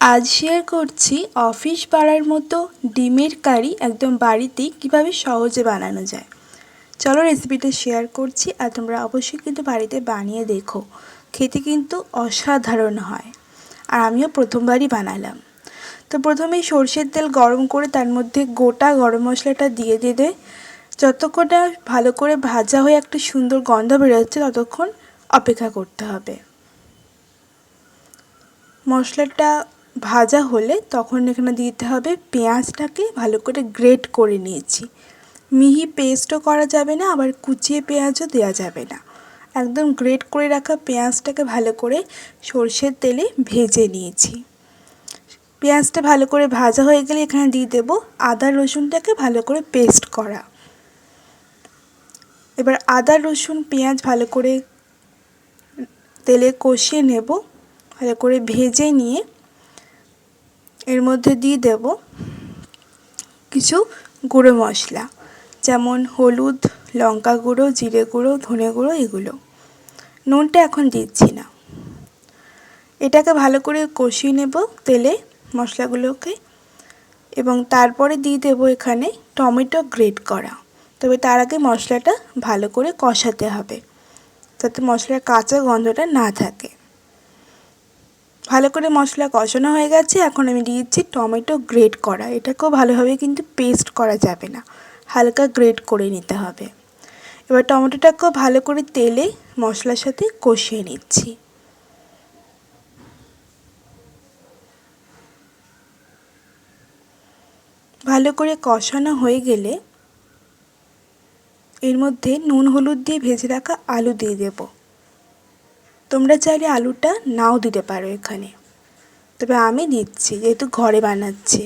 আজ শেয়ার করছি অফিস পাড়ার মতো ডিমের কারি একদম বাড়িতেই কীভাবে সহজে বানানো যায়। চলো রেসিপিটা শেয়ার করছি আর তোমরা অবশ্যই কিন্তু বাড়িতে বানিয়ে দেখো। খেতে কিন্তু অসাধারণ হয়। আর আমিও প্রথমবারই বানালাম। তো প্রথমেই সর্ষের তেল গরম করে তার মধ্যে গোটা গরম মশলাটা দিয়ে দেবে যতক্ষণটা ভালো করে ভাজা হয়ে একটা সুন্দর গন্ধ বেরোচ্ছে ততক্ষণ অপেক্ষা করতে হবে। মশলাটা ভাজা হলে তখন এখানে দিতে হবে পেঁয়াজটাকে ভালো করে গ্রেট করে নিয়েছি। মিহি পেস্টও করা যাবে না, আবার কুচিয়ে পেঁয়াজও দেওয়া যাবে না। একদম গ্রেট করে রাখা পেঁয়াজটাকে ভালো করে সর্ষের তেলে ভেজে নিয়েছি। পেঁয়াজটা ভালো করে ভাজা হয়ে গেলে এখানে দিয়ে দেবো আদা রসুনটাকে ভালো করে পেস্ট করা। এবার আদা, রসুন, পেঁয়াজ ভালো করে তেলে কষিয়ে নেব, ভালো করে ভেজে নিয়ে এর মধ্যে দিয়ে দেব কিছু গুঁড়ো মশলা, যেমন হলুদ, লঙ্কা গুঁড়ো, জিরে গুঁড়ো, ধনে গুঁড়ো, এগুলো। নুনটা এখন দিচ্ছি না। এটাকে ভালো করে কষিয়ে নেব তেলে মশলাগুলোকে এবং তারপরে দিয়ে দেবো এখানে টমেটো গ্রেট করা। তবে তার আগে মশলাটা ভালো করে কষাতে হবে, যাতে মশলার কাঁচা গন্ধটা না থাকে। ভালো করে মশলা কষানো হয়ে গেছে, এখন আমি দিয়েছি টমেটো গ্রেট করা। এটাকেও ভালোভাবে কিন্তু পেস্ট করা যাবে না, হালকা গ্রেট করে নিতে হবে। এবার টমেটোটাকেও ভালো করে তেলে মশলার সাথে কষিয়ে নিচ্ছি। ভালো করে কষানো হয়ে গেলে এর মধ্যে নুন, হলুদ দিয়ে ভেজে রাখা আলু দিয়ে দেবো। তোমরা চাইলে আলুটা নাও দিতে পারো এখানে। তবে আমি দিচ্ছি, যেহেতু ঘরে বানাচ্ছি।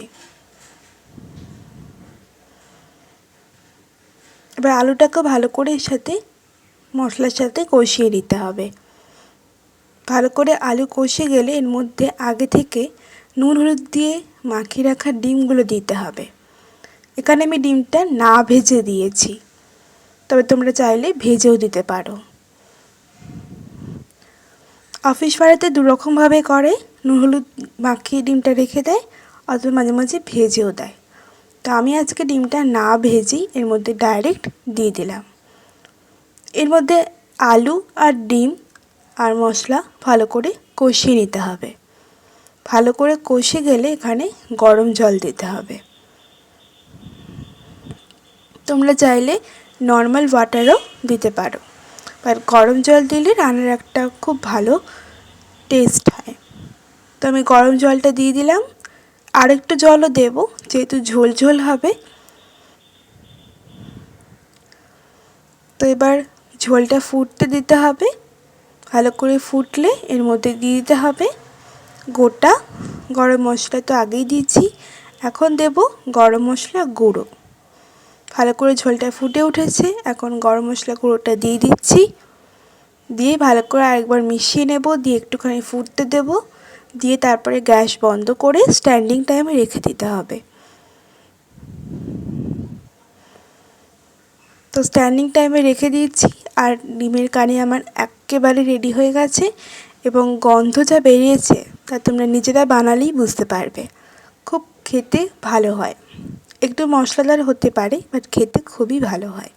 এবার আলুটাকে ভালো করে এর সাথে, মশলার সাথে কষিয়ে নিতে হবে। ভালো করে আলু কষে গেলে এর মধ্যে আগে থেকে নুন, হলুদ দিয়ে মাখিয়ে রাখা ডিমগুলো দিতে হবে। এখানে আমি ডিমটা না ভেজে দিয়েছি, তবে তোমরা চাইলে ভেজেও দিতে পারো। অফিস পাড়াতে দুরকমভাবে করে নুন হলুদ মাখিয়ে ডিমটা রেখে দেয় অথবা মাঝে মাঝে ভেজেও দেয়। তো আমি আজকে ডিমটা না ভেজেই এর মধ্যে ডাইরেক্ট দিয়ে দিলাম। এর মধ্যে আলু আর ডিম আর মশলা ভালো করে কষিয়ে নিতে হবে। ভালো করে কষে গেলে এখানে গরম জল দিতে হবে। তোমরা চাইলে নর্মাল ওয়াটারও দিতে পারো। আর গরম জল দিলে রান্নার একটা খুব ভালো টেস্ট হয়। তো আমি গরম জলটা দিয়ে দিলাম। আর একটু জলও দেবো, যেহেতু ঝোল ঝোল হবে। তো এবার ঝোলটা ফুটতে দিতে হবে। ভালো করে ফুটলে এর মধ্যে দিয়ে দিতে হবে গোটা। গরম মশলা তো আগেই দিয়েছি। এখন দেব গরম মশলা গুঁড়ো। ভালো করে ঝোলটা ফুটে উঠেছে। এখন গরম মশলা গুঁড়োটা দিয়ে দিচ্ছি। দিয়ে ভালো করে আরেকবার মিশিয়ে নেব, দিয়ে একটুখানি ফুটতে দেব। দিয়ে তারপরে গ্যাস বন্ধ করে স্ট্যান্ডিং টাইমে রেখে দিতে হবে। তো স্ট্যান্ডিং টাইমে রেখে দিয়েছি। আর ডিমের কানি আমার একেবারে রেডি হয়ে গেছে এবং গন্ধ যা বেরিয়েছে তা তোমরা নিজেরা বানালেই বুঝতে পারবে। খুব খেতে ভালো হয়। একটু মশলাদার হতে পারে বাট খেতে খুবই ভালো হয়।